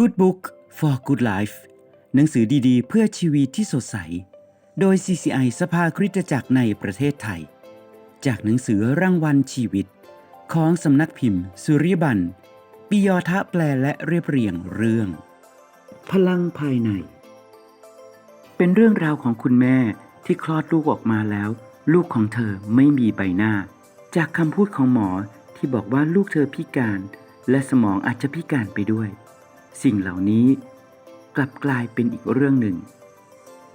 Good Book for Good Life หนังสือดีๆ เพื่อชีวิตที่สดใส โดย CCI สภาคริสตจักรในประเทศไทย จากหนังสือรางวัลชีวิต ของสำนักพิมพ์ สุริบันปิยอทะแปลและเรียบเรียงเรื่อง พลังภายใน เป็นเรื่องราวของคุณแม่ที่คลอดลูกออกมาแล้ว ลูกของเธอไม่มีใบหน้า จากคำพูดของหมอที่บอกว่าลูกเธอพิการ และสมองอาจจะพิการไปด้วย สิ่งเหล่านี้กลับกลายเป็นอีกเรื่องหนึ่ง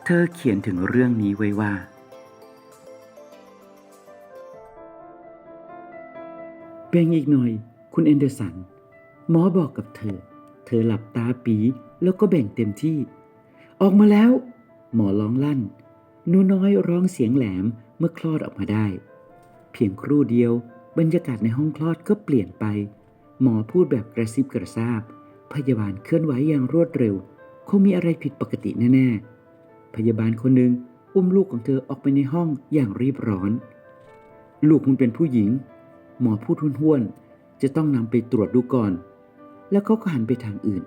เธอเขียนถึงเรื่องนี้ไว้ว่า เพียงอีกหน่อย คุณเอนเดอร์สัน หมอบอกกับเธอ เธอหลับตาปีแล้วก็แบ่งเต็มที่ ออกมาแล้ว หมอร้องลั่นหนูน้อยร้องเสียงแหลมเมื่อคลอดออกมาได้ เพียงครู่เดียว บรรยากาศในห้องคลอดก็เปลี่ยนไป หมอพูดแบบกระซิบกระซาบ พยาบาลเคลื่อนไหวอย่างรวดเร็ว คงมีอะไรผิดปกติแน่ๆ พยาบาลคนหนึ่งอุ้มลูกของเธอออกไปในห้องอย่างรีบร้อน ลูกคุณเป็นผู้หญิง หมอพูดห้วนๆ จะต้องนำไปตรวจดูก่อน แล้วเขาก็หันไปทางอื่น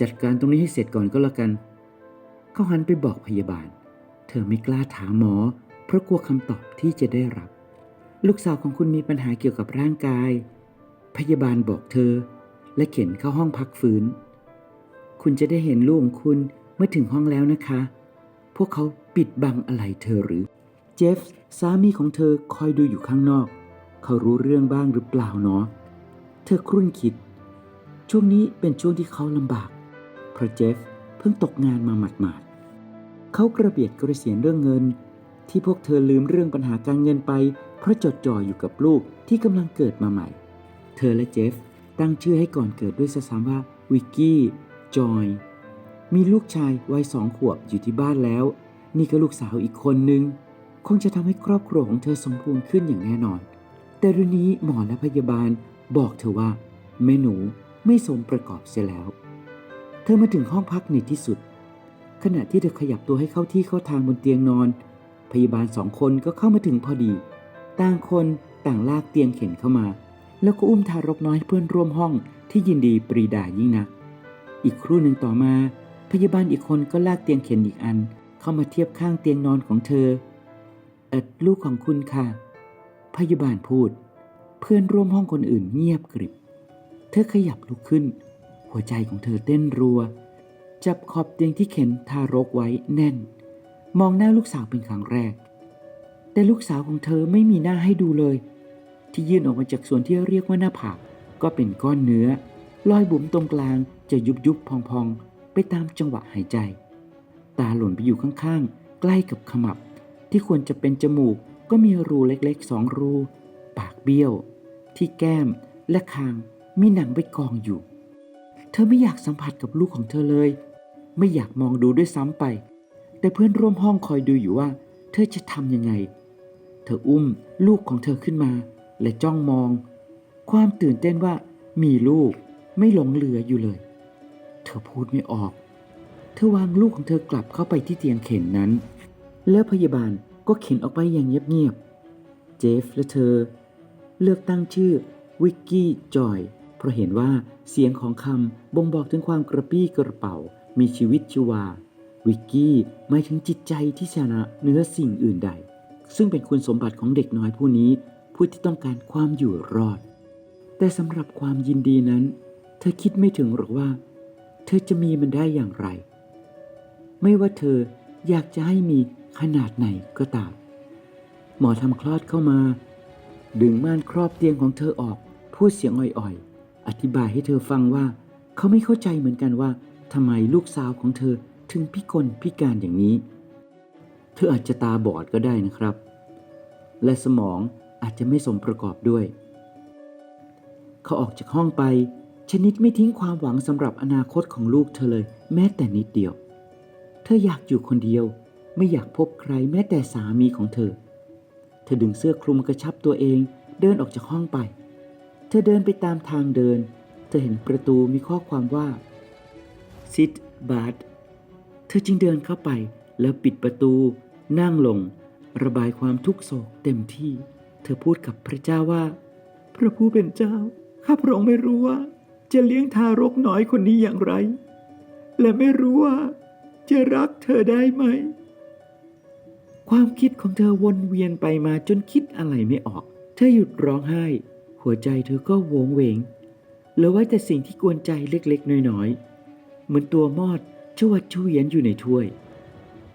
จัดการตรงนี้ให้เสร็จก่อนก็แล้วกัน เขาหันไปบอกพยาบาล เธอไม่กล้าถามหมอ เพราะกลัวคำตอบที่จะได้รับ ลูกสาวของคุณมีปัญหาเกี่ยวกับร่างกาย พยาบาลบอกเธอ และเข็นเข้าห้องพักฟื้น คุณจะได้เห็นลูกของคุณเมื่อถึงห้องแล้วนะคะ พวกเขาปิดบังอะไรเธอหรือ เจฟส์สามีของเธอคอยดูอยู่ข้างนอก เขารู้เรื่องบ้างหรือเปล่าเนาะ เธอครุ่นคิด ช่วงนี้เป็นช่วงที่เขาลำบาก เพราะเจฟเพิ่งตกงานมาหมาดๆ เขากระเบียดกระเสียนเรื่องเงิน ที่พวกเธอลืมเรื่องปัญหาการเงินไป เพราะจดจ่ออยู่กับลูกที่กำลังเกิดมาใหม่ เธอและเจฟ ตั้งชื่อให้ก่อนเกิดด้วยซ้ำว่าวิกกี้จอยมีลูกชายวัยสองขวบอยู่ที่บ้านแล้ว นี่ก็ลูกสาวอีกคนนึง คงจะทำให้ครอบครัวของเธอสมบูรณ์ขึ้นอย่างแน่นอน แต่รื่องนี้หมอและพยาบาลบอกเธอว่า แม่หนูไม่สมประกอบเสียแล้ว เธอมาถึงห้องพักในที่สุด ขณะที่เธอขยับตัวให้เข้าที่เข้าทางบนเตียงนอน พยาบาลสองคนก็เข้ามาถึงพอดี ต่างคนต่างลากเตียงเข็นเข้ามา แล้วก็อุ้มทารกน้อยให้เพื่อนร่วมห้องที่ยินดีปรีดายิ่งนัก อีกครู่หนึ่งต่อมา พยาบาลอีกคนก็ลากเตียงเข็นอีกอัน เข้ามาเทียบข้างเตียงนอนของเธอ เอ็ดลูกของคุณค่ะ พยาบาลพูด เพื่อนร่วมห้องคนอื่นเงียบกริบ เธอขยับลุกขึ้น หัวใจของเธอเต้นรัว จับขอบเตียงที่เข็นทารกไว้แน่น มองหน้าลูกสาวเป็นครั้งแรก แต่ลูกสาวของเธอไม่มีหน้าให้ดูเลย ที่ยื่นออกมาจากส่วนที่เรียกว่าหน้าผากก็เป็นก้อนเนื้อลอยบุ๋มตรงกลางจะยุบยุบพองพองๆไปตามจังหวะหายใจ ตาหล่นไปอยู่ข้างๆ ใกล้กับขมับ ที่ควรจะเป็นจมูกก็มีรูเล็กๆสองรู ปากเบี้ยว ที่แก้มและคางมีหนังไปกองอยู่ เธอไม่อยากสัมผัสกับลูกของเธอเลย ไม่อยากมองดูด้วยซ้ำไป แต่เพื่อนร่วมห้องคอยดูอยู่ว่า เธอจะทำยังไง เธออุ้มลูกของเธอขึ้นมา และจ้องมอง ความตื่นเต้นว่ามีลูกไม่หลงเหลืออยู่เลย เธอพูดไม่ออก เธอวางลูกของเธอกลับเข้าไปที่เตียงเข็นนั้น แล้วพยาบาลก็เข็นออกไปอย่างเงียบๆ เจฟและเธอ เลือกตั้งชื่อวิกกี้จอย เพราะเห็นว่าเสียงของคำบ่งบอกถึงความกระปี้กระเป๋า มีชีวิตชีวา วิกกี้หมายถึงจิตใจที่ชนะเหนื้อสิ่งอื่นใด ซึ่งเป็นคุณสมบัติของเด็กน้อยผู้นี้ ผู้ที่ต้องการความอยู่รอด แต่สำหรับความยินดีนั้น เธอคิดไม่ถึงหรอกว่า เธอจะมีมันได้อย่างไร ไม่ว่าเธออยากจะให้มีขนาดไหนก็ตาม หมอทำคลอดเข้ามา ดึงม่านครอบเตียงของเธอออก พูดเสียงอ่อยๆ อธิบายให้เธอฟังว่า เขาไม่เข้าใจเหมือนกันว่าทำไมลูกสาวของเธอถึงพิกลพิการอย่างนี้ เธออาจจะตาบอดก็ได้นะครับ และสมอง อาจจะไม่สมประกอบด้วย เขาออกจากห้องไป ชนิดไม่ทิ้งความหวังสำหรับอนาคตของลูกเธอเลย แม้แต่นิดเดียว เธออยากอยู่คนเดียว ไม่อยากพบใครแม้แต่สามีของเธอ เธอดึงเสื้อคลุมกระชับตัวเองเดินออกจากห้องไป เธอเดินไปตามทางเดิน เธอเห็นประตูมีข้อความว่า sit bad เธอจึงเดินเข้าไปแล้วปิดประตู นั่งลง ระบายความทุกโศกเต็มที่ เธอพูดกับพระเจ้าว่า พระผู้เป็นเจ้า ข้าพระองค์ไม่รู้ว่า จะเลี้ยงทารกน้อยคนนี้อย่างไร และไม่รู้ว่า จะรักเธอได้ไหม ความคิดของเธอวนเวียนไปมาจนคิดอะไรไม่ออก เธอหยุดร้องไห้ หัวใจเธอก็โวงเวงเหลือไว้แต่สิ่งที่กวนใจเล็กๆน้อยๆ เหมือนตัวมอดชวัดเฉวียนอยู่ในถ้วย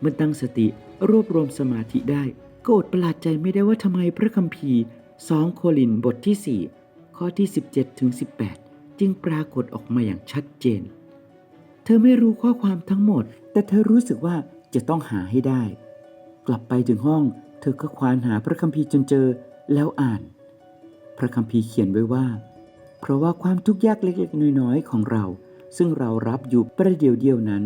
มื่อตั้งสติรวบรวมสมาธิได้ ก็อดประหลาดใจไม่ได้ว่าทำไมพระคัมภีร์สองโคลินบทที่ 4 ข้อที่ 17ถึง18 จึงปรากฏออกมาอย่างชัดเจน เธอไม่รู้ข้อความทั้งหมด แต่เธอรู้สึกว่าจะต้องหาให้ได้ กลับไปถึงห้อง เธอก็ควานหาพระคัมภีร์จนเจอแล้วอ่าน พระคัมภีร์เขียนไว้ว่า เพราะว่าความทุกข์ยากเล็กๆ น้อยๆ ของเรา ซึ่งเรารับอยู่ประเดี๋ยวเดียวนั้น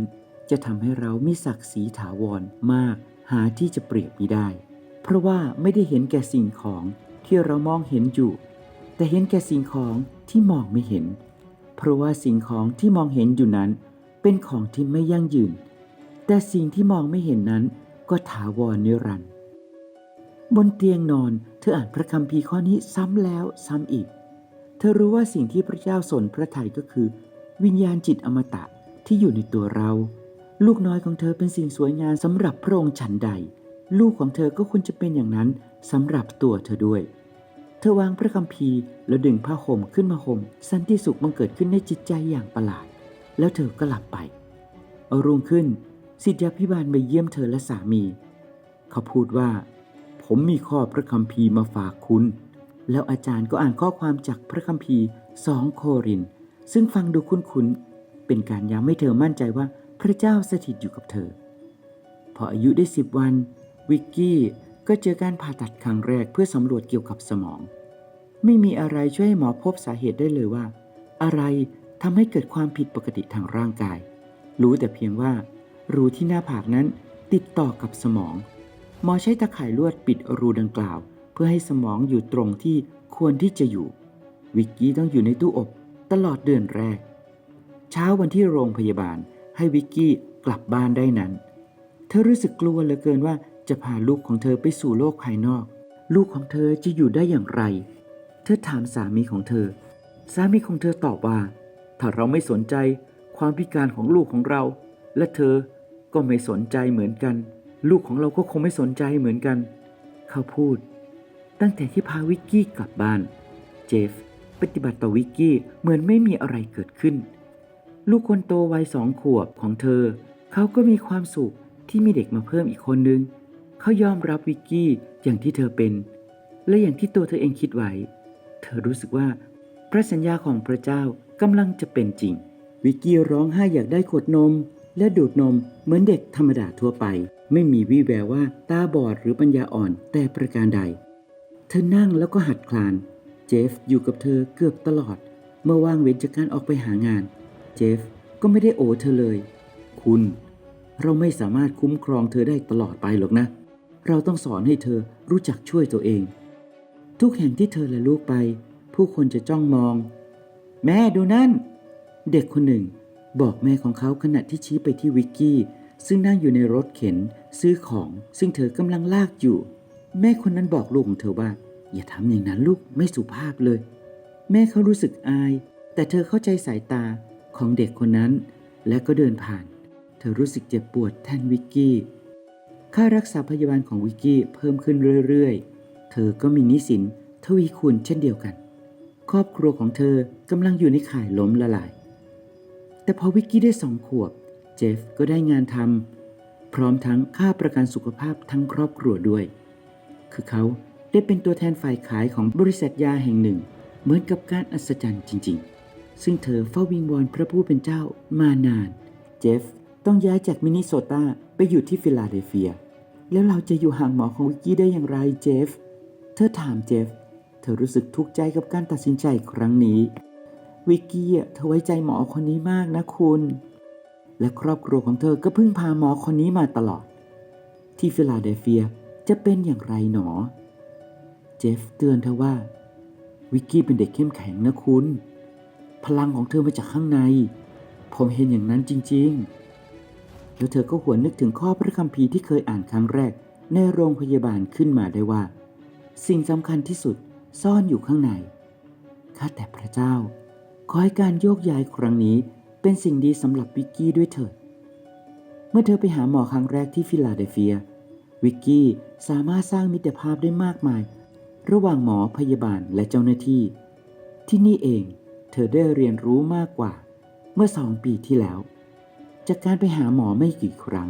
จะทำให้เรามีศักดิ์ศรีถาวรมากหาที่จะเปรียบมิได้ ราะว่าไม่ได้เห็นแก่สิ่งของที่เรามองเห็นอยู่ แต่เห็นแก่สิ่งของที่มองไม่เห็น เพราะว่าสิ่งของที่มองเห็นอยู่นั้น เป็นของที่ไม่ยั่งยืน แต่สิ่งที่มองไม่เห็นนั้น ก็ถาวรนิรันดร์บนเตียงนอนเธออ่านพระคัมภีร์ข้อนี้ซ้ำแล้วซ้ำอีก เธอรู้ว่าสิ่งที่พระเจ้าสนพระทัยก็คือ วิญญาณจิตอมตะที่อยู่ในตัวเรา ลูกน้อยของเธอเป็นสิ่งสวยงามสำหรับพระองค์ฉันใด ลูกของเธอก็ควรจะเป็นอย่างนั้นสำหรับตัวเธอด้วย เธอวางพระคัมภีร์แล้วดึงผ้าห่มขึ้นมาห่มสันติสุขบังเกิดขึ้นในจิตใจอย่างประหลาด แล้วเธอก็หลับไป เอารุ่งขึ้นสิทธยาพิบาลมาเยี่ยมเธอและสามี เขาพูดว่า ผมมีข้อพระคัมภีร์มาฝากคุณ แล้วอาจารย์ก็อ่านข้อความจากพระคัมภีร์สองโคริน ซึ่งฟังดูคุ้นๆเป็นการย้ำให้เธอมั่นใจว่าพระเจ้าสถิตอยู่กับเธอ พออายุได้สิบวัน วิกกี้ก็เจอการผ่าตัดครั้งแรกเพื่อสำรวจเกี่ยวกับสมอง ไม่มีอะไรช่วยให้หมอพบสาเหตุได้เลยว่า อะไรทำให้เกิดความผิดปกติทางร่างกาย รู้แต่เพียงว่า รูที่หน้าผากนั้นติดต่อกับสมอง หมอใช้ตะข่ายลวดปิดรูดังกล่าว เพื่อให้สมองอยู่ตรงที่ควรที่จะอยู่ วิกกี้ต้องอยู่ในตู้อบตลอดเดือนแรก เช้าวันที่โรงพยาบาลให้วิกกี้กลับบ้านได้นั้น เธอรู้สึกกลัวเหลือเกินว่า จะพาลูกของเธอไปสู่โลกภายนอก ลูกของเธอจะอยู่ได้อย่างไร เธอถามสามีของเธอ สามีของเธอตอบว่า ถ้าเราไม่สนใจความพิการของลูกของเรา และเธอก็ไม่สนใจเหมือนกัน ลูกของเราก็คงไม่สนใจเหมือนกัน เขาพูด ตั้งแต่ที่พาวิกกี้กลับบ้าน เจฟปฏิบัติต่อวิกกี้เหมือนไม่มีอะไรเกิดขึ้น ลูกคนโตวัยสองขวบของเธอ เขาก็มีความสุขที่มีเด็กมาเพิ่มอีกคนนึง เขายอมรับวิกกี้อย่างที่เธอเป็น และอย่างที่ตัวเธอเองคิดไว้ เธอรู้สึกว่า พระสัญญาของพระเจ้ากำลังจะเป็นจริง วิกกี้ร้องไห้อยากได้ขวดนม และดูดนมเหมือนเด็กธรรมดาทั่วไป ไม่มีวี่แววว่าตาบอดหรือปัญญาอ่อนแต่ประการใด เธอนั่งแล้วก็หัดคลาน เจฟอยู่กับเธอเกือบตลอด เมื่อว่างเว้นจากการออกไปหางาน เจฟก็ไม่ได้โอเธอเลย คุณ เราไม่สามารถคุ้มครองเธอได้ตลอดไปหรอกนะ เราต้องสอนให้เธอรู้จักช่วยตัวเอง ทุกแห่งที่เธอและลูกไป ผู้คนจะจ้องมอง แม่ดูนั่น เด็กคนหนึ่ง บอกแม่ของเขาขณะที่ชี้ไปที่วิกกี้ ซึ่งนั่งอยู่ในรถเข็น ซื้อของซึ่งเธอกำลังลากอยู่ แม่คนนั้นบอกลูกของเธอว่า อย่าทำอย่างนั้นลูกไม่สุภาพเลย แม่เขารู้สึกอาย แต่เธอเข้าใจสายตาของเด็กคนนั้น และก็เดินผ่าน เธอรู้สึกเจ็บปวดแทนวิกกี้ ค่ารักษาพยาบาลของวิกกี้เพิ่มขึ้นเรื่อยๆ เธอก็มีนิสินทวีคูณเช่นเดียวกัน ครอบครัวของเธอกำลังอยู่ในข่ายล้มละลาย แต่พอวิกกี้ได้สองขวบ เจฟก็ได้งานทำพร้อมทั้งค่าประกันสุขภาพทั้งครอบครัวด้วย คือเขาได้เป็นตัวแทนฝ่ายขายของบริษัทยาแห่งหนึ่ง เหมือนกับการอัศจรรย์จริง ๆ ซึ่งเธอเฝ้าวิงวอนพระผู้เป็นเจ้ามานาน เจฟต้องย้ายจากมินนิโซตา ไปอยู่ที่ฟิลาเดลเฟีย แล้วเราจะอยู่ห่างหมอของวิกกี้ได้อย่างไรเจฟ เธอถามเจฟ เธอรู้สึกทุกข์ใจกับการตัดสินใจครั้งนี้ วิกกี้เธอไว้ใจหมอคนนี้มากนะคุณ และครอบครัวของเธอก็พึ่งพาหมอคนนี้มาตลอด ที่ฟิลาเดลเฟียจะเป็นอย่างไรหนอ เจฟเตือนเธอว่า วิกกี้เป็นเด็กเข้มแข็งนะคุณ พลังของเธอมาจากข้างใน ผมเห็นอย่างนั้นจริง ๆ แล้วเธอก็หวนนึกถึงข้อพระคัมภีร์ที่เคยอ่านครั้งแรก ในโรงพยาบาลขึ้นมาได้ว่า สิ่งสำคัญที่สุดซ่อนอยู่ข้างใน ข้าแต่พระเจ้า ขอให้การโยกย้ายครั้งนี้เป็นสิ่งดีสำหรับวิกกี้ด้วยเถิด เมื่อเธอไปหาหมอครั้งแรกที่ฟิลาเดลเฟีย วิกกี้สามารถสร้างมิตรภาพได้มากมาย ระหว่างหมอพยาบาลและเจ้าหน้าที่ ที่นี่เอง เธอได้เรียนรู้มากกว่า เมื่อสองปีที่แล้ว จากการไปหาหมอไม่กี่ครั้ง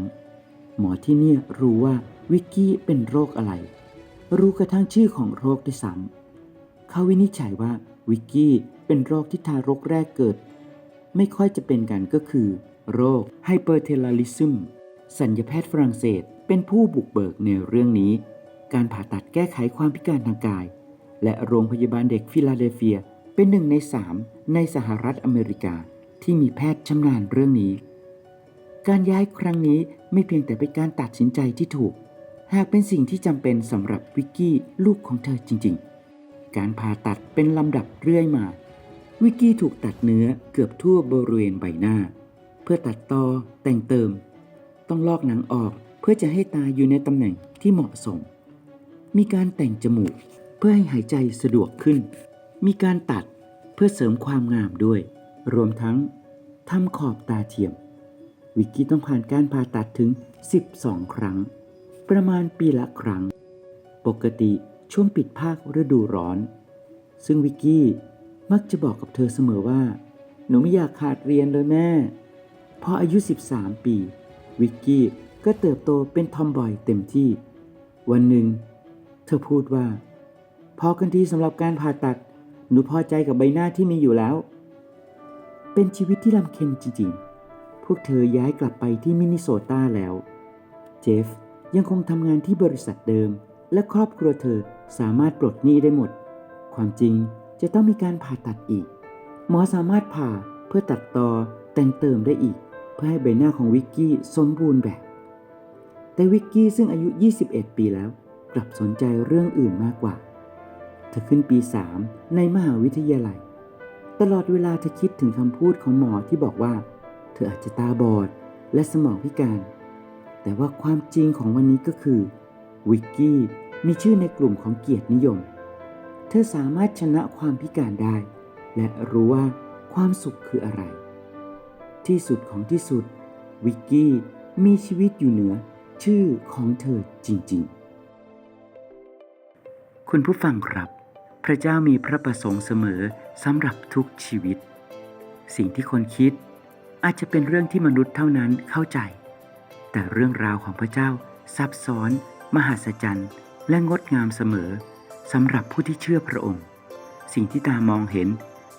หมอที่นี่รู้ว่าวิกกี้เป็นโรคอะไร รู้กระทั่งชื่อของโรคด้วยซ้ำเขาวินิจฉัยว่าวิกกี้เป็นโรคที่ทารกแรกเกิด ไม่ค่อยจะเป็นกันก็คือ โรคไฮเปอร์เทลาริซึมสัญญแพทย์ฝรั่งเศสเป็นผู้บุกเบิกในเรื่องนี้ การผ่าตัดแก้ไขความพิการทางกาย และโรงพยาบาลเด็กฟิลาเดลเฟียเป็นหนึ่งในสามในสหรัฐอเมริกาที่มีแพทย์ชำนาญเรื่องนี้ การย้ายครั้งนี้ไม่เพียงแต่เป็นการตัดสินใจที่ถูก หากเป็นสิ่งที่จำเป็นสำหรับวิกกี้ลูกของเธอจริงๆ การผ่าตัดเป็นลำดับเรื่อยมา วิกกี้ถูกตัดเนื้อเกือบทั่วบริเวณใบหน้า เพื่อตัดต่อแต่งเติม ต้องลอกหนังออกเพื่อจะให้ตาอยู่ในตำแหน่งที่เหมาะสม มีการแต่งจมูกเพื่อให้หายใจสะดวกขึ้น มีการตัดเพื่อเสริมความงามด้วย รวมทั้งทำขอบตาเทียม วิกกี้ต้องผ่านการผ่าตัดถึง 12 ครั้ง ประมาณปีละครั้ง ปกติช่วงปิดภาคฤดูร้อน ซึ่งวิกกี้มักจะบอกกับเธอเสมอว่า หนูไม่อยากขาดเรียนเลยแม่ พออายุ 13 ปี วิกกี้ก็เติบโตเป็นทอมบอยเต็มที่ วันหนึ่ง เธอพูดว่า พอกันทีสำหรับการผ่าตัด หนูพอใจกับใบหน้าที่มีอยู่แล้ว เป็นชีวิตที่ลำเค็ญจริงๆ วกเธอย้ายกลับไปที่มินนิโซตาแล้ว เจฟยังคงทำงานที่บริษัทเดิม และครอบครัวเธอสามารถปลดหนี้ได้หมด ความจริงจะต้องมีการผ่าตัดอีก หมอสามารถผ่าเพื่อตัดต่อแต่งเติมได้อีก เพื่อให้ใบหน้าของวิกกี้สมบูรณ์แบบ แต่วิกกี้ซึ่งอายุ 21 ปีแล้ว กลับสนใจเรื่องอื่นมากกว่า เธอขึ้นปี 3 ในมหาวิทยาลัย ตลอดเวลาเธอคิดถึงคำพูดของหมอที่บอกว่า ธออาจจะตาบอดและสมองพิการ แต่ว่าความจริงของวันนี้ก็คือวิกกี้มีชื่อในกลุ่มของเกียรตินิยม เธอสามารถชนะความพิการได้ และรู้ว่าความสุขคืออะไร ที่สุดของที่สุด วิกกี้มีชีวิตอยู่เหนือชื่อของเธอจริง ๆ คุณผู้ฟังครับ พระเจ้ามีพระประสงค์เสมอสำหรับทุกชีวิต สิ่งที่คนคิด อาจจะเป็นเรื่องที่มนุษย์เท่านั้นเข้าใจ แต่เรื่องราวของพระเจ้าซับซ้อน มหัศจรรย์ และงดงามเสมอสำหรับผู้ที่เชื่อพระองค์ สิ่งที่ตามองเห็น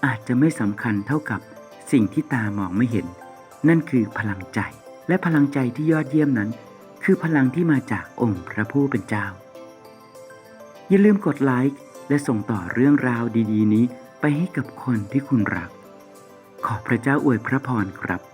อาจจะไม่สำคัญเท่ากับสิ่งที่ตามองไม่เห็น นั่นคือพลังใจ และพลังใจที่ยอดเยี่ยมนั้น คือพลังที่มาจากองค์พระผู้เป็นเจ้า อย่าลืมกดไลค์และส่งต่อเรื่องราวดี ๆ นี้ไปให้กับคนที่คุณรัก ขอพระเจ้าอวยพระพรครับ